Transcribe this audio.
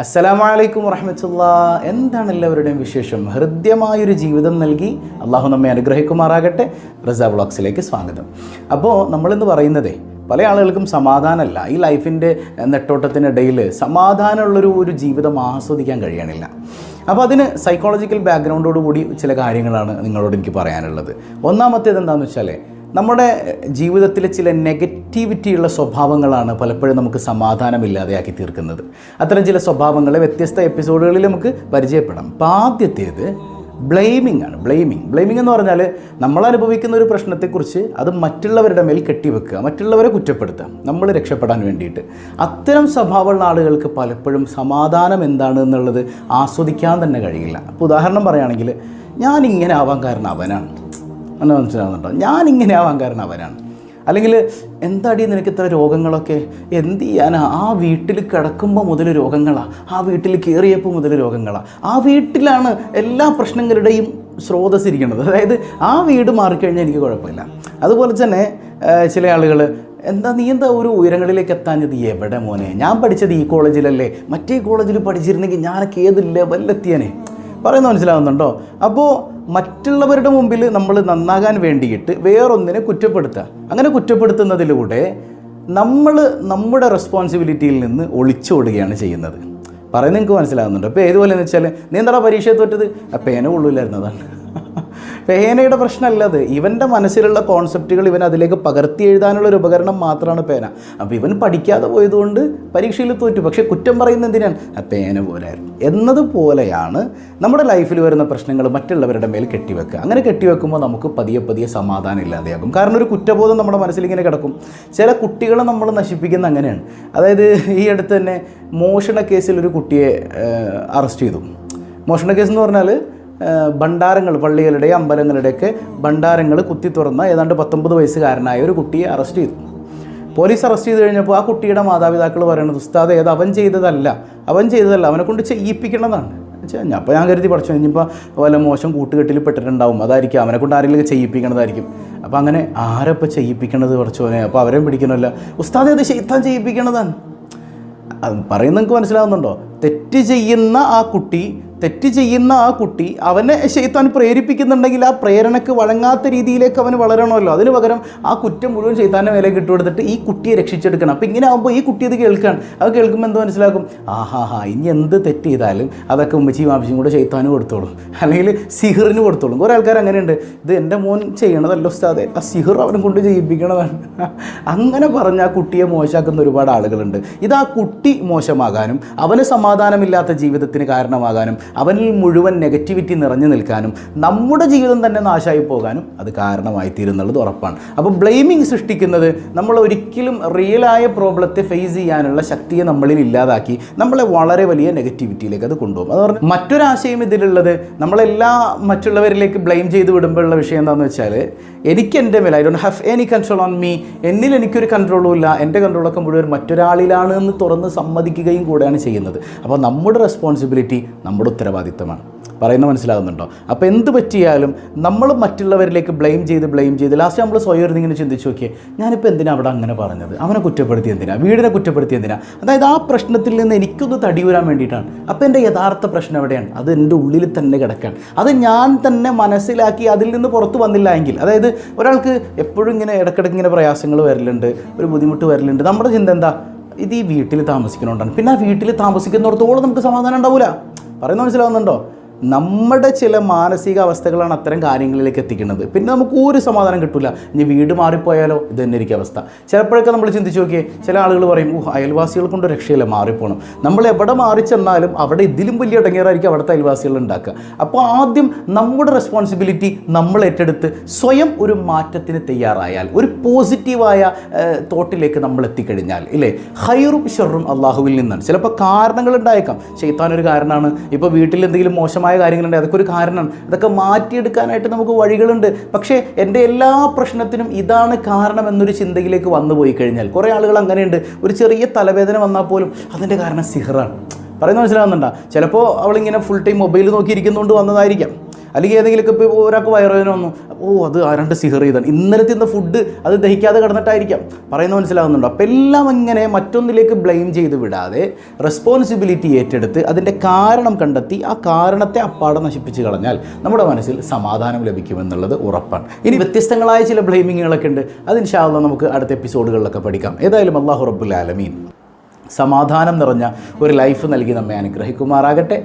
അസ്സലാമലൈക്കും വറഹമത്തുള്ള. എന്താണ് എല്ലാവരുടെയും വിശേഷം? ഹൃദ്യമായൊരു ജീവിതം നൽകി അള്ളാഹു നമ്മെ അനുഗ്രഹിക്കുമാറാകട്ടെ. റസ ബ്ലോഗ്സിലേക്ക് സ്വാഗതം. അപ്പോൾ നമ്മളിന്ന് പറയുന്നതേ പല ആളുകൾക്കും സമാധാനമല്ല. ഈ ലൈഫിന്റെ നെട്ടോട്ടത്തിനിടയിൽ സമാധാനമുള്ളൊരു ഒരു ജീവിതം ആസ്വദിക്കാൻ കഴിയണില്ല. അപ്പോൾ അതിന് സൈക്കോളജിക്കൽ ബാക്ക്ഗ്രൗണ്ടോട് കൂടി ചില കാര്യങ്ങളാണ് നിങ്ങളോട് എനിക്ക് പറയാനുള്ളത്. ഒന്നാമത്തേത് എന്താണെന്ന് വെച്ചാൽ നമ്മുടെ ജീവിതത്തിലെ ചില നെഗറ്റിവിറ്റിയുള്ള സ്വഭാവങ്ങളാണ് പലപ്പോഴും നമുക്ക് സമാധാനമില്ലാതെയാക്കി തീർക്കുന്നത്. അത്തരം ചില സ്വഭാവങ്ങളെ വ്യത്യസ്ത എപ്പിസോഡുകളിൽ നമുക്ക് പരിചയപ്പെടാം. അപ്പോൾ ആദ്യത്തേത് ബ്ലെയിമിംഗ് ആണ്. ബ്ലെയിമിംഗ്. ബ്ലെയിമിംഗ് എന്ന് പറഞ്ഞാൽ നമ്മൾ അനുഭവിക്കുന്ന ഒരു പ്രശ്നത്തെക്കുറിച്ച് അത് മറ്റുള്ളവരുടെ മേൽ കെട്ടിവെക്കുക മറ്റുള്ളവരെ കുറ്റപ്പെടുത്തുക നമ്മൾ രക്ഷപ്പെടാൻ വേണ്ടിയിട്ട്. അത്തരം സ്വഭാവമുള്ള ആളുകൾക്ക് പലപ്പോഴും സമാധാനം എന്താണ് എന്നുള്ളത് ആസ്വദിക്കാൻ തന്നെ കഴിയില്ല. അപ്പോൾ ഉദാഹരണം പറയുകയാണെങ്കിൽ ഞാനിങ്ങനെ ആവാൻ കാരണം അവനാണ്. അങ്ങനെ മനസ്സിലാവുന്നുണ്ടോ? ഞാനിങ്ങനെ ആവാൻ കാരണം അവനാണ്. അല്ലെങ്കിൽ എന്താടി നിനക്ക് ഇത്ര രോഗങ്ങളൊക്കെ? എന്ത് ചെയ്യാനാ? ആ വീട്ടിൽ കിടക്കുമ്പോൾ മുതൽ രോഗങ്ങളാണ് ആ വീട്ടിൽ കയറിയപ്പോൾ മുതൽ രോഗങ്ങളാണ് ആ വീട്ടിലാണ് എല്ലാ പ്രശ്നങ്ങളുടെയും സ്രോതസ് ഇരിക്കുന്നത്. അതായത് ആ വീട് മാറിക്കഴിഞ്ഞാൽ എനിക്ക് കുഴപ്പമില്ല. അതുപോലെ തന്നെ ചില ആളുകൾ എന്താ നീ എന്താ ഒരു ഉയരങ്ങളിലേക്ക് എത്താഞ്ഞത് എവിടെ മോനെ? ഞാൻ പഠിച്ചത് ഈ കോളേജിലല്ലേ. മറ്റേ കോളേജിൽ പഠിച്ചിരുന്നെങ്കിൽ ഞാനൊക്കെ ഏത് ലെവലിലെത്തിയനെ പറയുന്നത് മനസ്സിലാവുന്നുണ്ടോ? അപ്പോൾ മറ്റുള്ളവരുടെ മുമ്പിൽ നമ്മൾ നന്നാകാൻ വേണ്ടിയിട്ട് വേറൊന്നിനെ കുറ്റപ്പെടുത്തുക. അങ്ങനെ കുറ്റപ്പെടുത്തുന്നതിലൂടെ നമ്മൾ നമ്മുടെ റെസ്പോൺസിബിലിറ്റിയിൽ നിന്ന് ഒളിച്ചോടുകയാണ് ചെയ്യുന്നത്. പറയുന്നത് നിങ്ങൾക്ക് മനസ്സിലാകുന്നുണ്ട് അപ്പോൾ ഏതുപോലെ എന്ന് വെച്ചാൽ നീ എന്താ പരീക്ഷയെ തോറ്റത്? ആ പേന കൊള്ളൂലായിരുന്നതാണ് പേനയുടെ പ്രശ്നമല്ല അത്. ഇവന്റെ മനസ്സിലുള്ള കോൺസെപ്റ്റുകൾ ഇവൻ അതിലേക്ക് പകർത്തി എഴുതാനുള്ള ഒരു ഉപകരണം മാത്രമാണ് പേന. അപ്പോൾ ഇവൻ പഠിക്കാതെ പോയതുകൊണ്ട് പരീക്ഷയിൽ തോറ്റു. പക്ഷേ കുറ്റം പറയുന്ന എന്തിനാണ്? ആ പേന പോലായിരുന്നു എന്നതുപോലെയാണ് നമ്മുടെ ലൈഫിൽ വരുന്ന പ്രശ്നങ്ങൾ മറ്റുള്ളവരുടെ മേൽ കെട്ടിവെക്കുക. അങ്ങനെ കെട്ടിവെക്കുമ്പോൾ നമുക്ക് പതിയെ പതിയെ സമാധാനം ഇല്ലാതെയാകും. കാരണം ഒരു കുറ്റബോധം നമ്മുടെ മനസ്സിൽ ഇങ്ങനെ കിടക്കും. ചില കുട്ടികളെ നമ്മൾ നശിപ്പിക്കുന്ന അങ്ങനെയാണ്. അതായത് ഈ അടുത്ത് തന്നെ മോഷണ കേസിൽ ഒരു കുട്ടിയെ അറസ്റ്റ് ചെയ്തു. മോഷണ കേസ് എന്ന് പറഞ്ഞാൽ ഭണ്ഡാരങ്ങൾ പള്ളികളുടെ അമ്പലങ്ങളുടെയൊക്കെ ഭണ്ഡാരങ്ങൾ കുത്തി തുറന്ന ഏതാണ്ട് പത്തൊമ്പത് വയസ്സുകാരനായ ഒരു കുട്ടിയെ അറസ്റ്റ് ചെയ്തു. പോലീസ് അറസ്റ്റ് ചെയ്ത് കഴിഞ്ഞപ്പോൾ ആ കുട്ടിയുടെ മാതാപിതാക്കൾ പറയുന്നത് ഉസ്താദ് ഏത് അവൻ ചെയ്തതല്ല. അവൻ ചെയ്തതല്ല. അവനെ കൊണ്ട് ചെയ്യിപ്പിക്കണതാണ്. ഞാൻ അപ്പോൾ ഞാൻ കരുതി പഠിച്ചു. കഴിഞ്ഞപ്പോൾ വല്ല മോശം കൂട്ടുകെട്ടിൽ പെട്ടിട്ടുണ്ടാവും. അതായിരിക്കും. അവനെ കൊണ്ട് ആരെങ്കിലും ചെയ്യിപ്പിക്കണതായിരിക്കും. അപ്പോൾ അങ്ങനെ ആരപ്പോൾ ചെയ്യിപ്പിക്കണത് പഠിച്ചോനെ അപ്പോൾ അവരെയും പിടിക്കണമല്ല. ഉസ്താദ് ഏത് ചെയ്ത്താൻ ചെയ്യിപ്പിക്കണതാണ്. അത് പറയുന്നത് നിങ്ങൾക്ക് മനസ്സിലാവുന്നുണ്ടോ? തെറ്റ് ചെയ്യുന്ന ആ കുട്ടി തെറ്റ് ചെയ്യുന്ന ആ കുട്ടി അവനെ ചെയ്ത്താൻ പ്രേരിപ്പിക്കുന്നുണ്ടെങ്കിൽ ആ പ്രേരണക്ക് വഴങ്ങാത്ത രീതിയിലേക്ക് അവന് വളരണമല്ലോ. അതിന് പകരം ആ കുറ്റം മുഴുവൻ ചെയ്താന്റെ മേലേക്ക് ഇട്ടുകൊടുത്തിട്ട് ഈ കുട്ടിയെ രക്ഷിച്ചെടുക്കണം. അപ്പോൾ ഇങ്ങനെ ആകുമ്പോൾ ഈ കുട്ടി അത് കേൾക്കുകയാണ് അത് കേൾക്കുമ്പോൾ എന്ത് മനസ്സിലാക്കും? ആഹാ ഹാ ഇനി എന്ത് തെറ്റ് ചെയ്താലും അതൊക്കെ ഉമ്മച്ചി ആവശ്യം കൂടെ ചെയ്ത്താനും കൊടുത്തോളും. അല്ലെങ്കിൽ സിഹിറിന് കൊടുത്തോളും. കുറേ ആൾക്കാർ അങ്ങനെയുണ്ട്. ഇത് എന്റെ മോൻ ചെയ്യണതല്ലോ ഉസ്താദെ. ആ സിഹിർ അവനെ കൊണ്ട് ചെയ്യിപ്പിക്കണതാണ്. അങ്ങനെ പറഞ്ഞ് ആ കുട്ടിയെ മോശമാക്കുന്ന ഒരുപാട് ആളുകളുണ്ട്. ഇത് ആ കുട്ടി മോശമാകാനും അവന് സമാധാനമില്ലാത്ത ജീവിതത്തിന് കാരണമാകാനും അവനിൽ മുഴുവൻ നെഗറ്റിവിറ്റി നിറഞ്ഞു നിൽക്കാനും നമ്മുടെ ജീവിതം തന്നെ നാശമായി പോകാനും അത് കാരണമായി തീരുന്നുള്ളത് ഉറപ്പാണ്. അപ്പോൾ ബ്ലെയിമിങ് സൃഷ്ടിക്കുന്നത് നമ്മൾ ഒരിക്കലും റിയലായ പ്രോബ്ലത്തെ ഫേസ് ചെയ്യാനുള്ള ശക്തിയെ നമ്മളിൽ ഇല്ലാതാക്കി നമ്മളെ വളരെ വലിയ നെഗറ്റിവിറ്റിയിലേക്ക് അത് കൊണ്ടുപോകും. അത് പറഞ്ഞാൽ മറ്റൊരാശയം ഇതിലുള്ളത് നമ്മളെല്ലാ മറ്റുള്ളവരിലേക്ക് ബ്ലെയിം ചെയ്ത് വിടുമ്പോഴുള്ള വിഷയം എന്താണെന്ന് വെച്ചാൽ എനിക്ക് എന്റെ മേലെ I don't have any control on me എന്നിൽ എനിക്കൊരു കൺട്രോളും ഇല്ല. എന്റെ കൺട്രോളൊക്കെ മുഴുവൻ മറ്റൊരാളിലാണ് എന്ന് തുറന്ന് സമ്മതിക്കുകയും കൂടെയാണ് ചെയ്യുന്നത്. അപ്പോൾ നമ്മുടെ റെസ്പോൺസിബിലിറ്റി നമ്മുടെ ഉത്തരവാദിത്തമാണ്. പറയുന്ന മനസ്സിലാകുന്നുണ്ടോ? അപ്പോൾ എന്ത് പറ്റിയാലും നമ്മൾ മറ്റുള്ളവരിലേക്ക് ബ്ലെയിം ചെയ്ത് ബ്ലെയിം ചെയ്ത് ലാസ്റ്റ് നമ്മൾ സ്വയം ഇങ്ങനെ ചിന്തിച്ച് നോക്കിയേ ഞാനിപ്പോൾ എന്തിനാണ് അവിടെ അങ്ങനെ പറഞ്ഞത്? അവനെ കുറ്റപ്പെടുത്തി എന്തിനാ? വീടിനെ കുറ്റപ്പെടുത്തി എന്തിനാ? അതായത് ആ പ്രശ്നത്തിൽ നിന്ന് എനിക്കൊന്ന് തടിയൂരാൻ വേണ്ടിയിട്ടാണ്. അപ്പോൾ എന്റെ യഥാർത്ഥ പ്രശ്നം എവിടെയാണ്? അത് എന്റെ ഉള്ളിൽ തന്നെ കിടക്കാൻ അത് ഞാൻ തന്നെ മനസ്സിലാക്കി അതിൽ നിന്ന് പുറത്തു വന്നില്ല എങ്കിൽ അതായത് ഒരാൾക്ക് എപ്പോഴും ഇങ്ങനെ ഇടയ്ക്കിടയ്ക്ക് ഇങ്ങനെ പ്രയാസങ്ങൾ വരലുണ്ട് ഒരു ബുദ്ധിമുട്ട് വരലുണ്ട് നമ്മുടെ ചിന്ത എന്താ? ഇത് ഈ വീട്ടിൽ താമസിക്കണോണ്ടാണ് പിന്നെ ആ വീട്ടിൽ താമസിക്കുന്നിടത്തോളം നമുക്ക് സമാധാനം ഉണ്ടാവില്ല പറയുന്നത് മനസ്സിലാവുന്നുണ്ടോ? നമ്മുടെ ചില മാനസികാവസ്ഥകളാണ് അത്തരം കാര്യങ്ങളിലേക്ക് എത്തിക്കുന്നത്. പിന്നെ നമുക്ക് ഒരു സമാധാനം കിട്ടില്ല ഇനി വീട് മാറിപ്പോയാലോ? ഇത് തന്നെ അവസ്ഥ. ചിലപ്പോഴൊക്കെ നമ്മൾ ചിന്തിച്ച് നോക്കിയേ ചില ആളുകൾ പറയും ഓ അയൽവാസികൾ കൊണ്ട് രക്ഷയില്ല മാറിപ്പോണം. നമ്മൾ എവിടെ മാറി ചെന്നാലും അവിടെ ഇതിലും വലിയ ഇടങ്ങേറായിരിക്കും അവിടുത്തെ അയൽവാസികൾ ഉണ്ടാക്കുക. അപ്പോൾ ആദ്യം നമ്മുടെ റെസ്പോൺസിബിലിറ്റി നമ്മൾ ഏറ്റെടുത്ത് സ്വയം ഒരു മാറ്റത്തിന് തയ്യാറായാൽ ഒരു പോസിറ്റീവായ തോട്ടിലേക്ക് നമ്മൾ എത്തിക്കഴിഞ്ഞാൽ ഇല്ലേ? ഹൈറും ഷെറും അള്ളാഹുവിൽ നിന്നാണ്. ചിലപ്പോൾ കാരണങ്ങൾ ഉണ്ടായേക്കാം. ചെയ്ത്താൻ ഒരു കാരണമാണ്. ഇപ്പോൾ വീട്ടിൽ എന്തെങ്കിലും മോശമായ കാര്യങ്ങളുണ്ട്. അതൊക്കെ ഒരു കാരണമാണ് അതൊക്കെ മാറ്റിയെടുക്കാനായിട്ട് നമുക്ക് വഴികളുണ്ട്. പക്ഷേ എന്റെ എല്ലാ പ്രശ്നത്തിനും ഇതാണ് കാരണം എന്നൊരു ചിന്തയിലേക്ക് വന്നു പോയി കഴിഞ്ഞാൽ കുറേ ആളുകൾ അങ്ങനെയുണ്ട്. ഒരു ചെറിയ തലവേദന വന്നാൽ പോലും അതിന്റെ കാരണം സിഹറാണ്. പറയുന്നത് മനസ്സിലാവുന്നുണ്ടോ? ചിലപ്പോൾ അവളിങ്ങനെ ഫുൾ ടൈം മൊബൈൽ നോക്കിയിരിക്കുന്നതുകൊണ്ട് വന്നതായിരിക്കാം. അല്ലെങ്കിൽ ഏതെങ്കിലുമൊക്കെ ഇപ്പോൾ ഒരാൾക്ക് വയറുവേദന വന്നു. ഓ അത് ആരാണ്ട് സിഹർ ചെയ്താണ് ഇന്നലെ തിന്ന ഫുഡ് അത് ദഹിക്കാതെ കിടന്നിട്ടായിരിക്കാം. പറയുന്നത് മനസ്സിലാകുന്നുണ്ടോ അപ്പോൾ എല്ലാം അങ്ങനെ മറ്റൊന്നിലേക്ക് ബ്ലെയിം ചെയ്ത് വിടാതെ റെസ്പോൺസിബിലിറ്റി ഏറ്റെടുത്ത് അതിന്റെ കാരണം കണ്ടെത്തി ആ കാരണത്തെ അപ്പാടെ നശിപ്പിച്ച് കളഞ്ഞാൽ നമ്മുടെ മനസ്സിൽ സമാധാനം ലഭിക്കുമെന്നുള്ളത് ഉറപ്പാണ്. ഇനി വ്യത്യസ്തങ്ങളായ ചില ബ്ലെയിമിങ്ങുകളൊക്കെ ഉണ്ട്. അത് ഇൻഷാല്ല നമുക്ക് അടുത്ത എപ്പിസോഡുകളിലൊക്കെ പഠിക്കാം. ഏതായാലും അള്ളാഹു റബ്ബുൽ ആലമീൻ. സമാധാനം നിറഞ്ഞ ഒരു ലൈഫ് നൽകി നമ്മെ അനുഗ്രഹിക്കുമാറാകട്ടെ.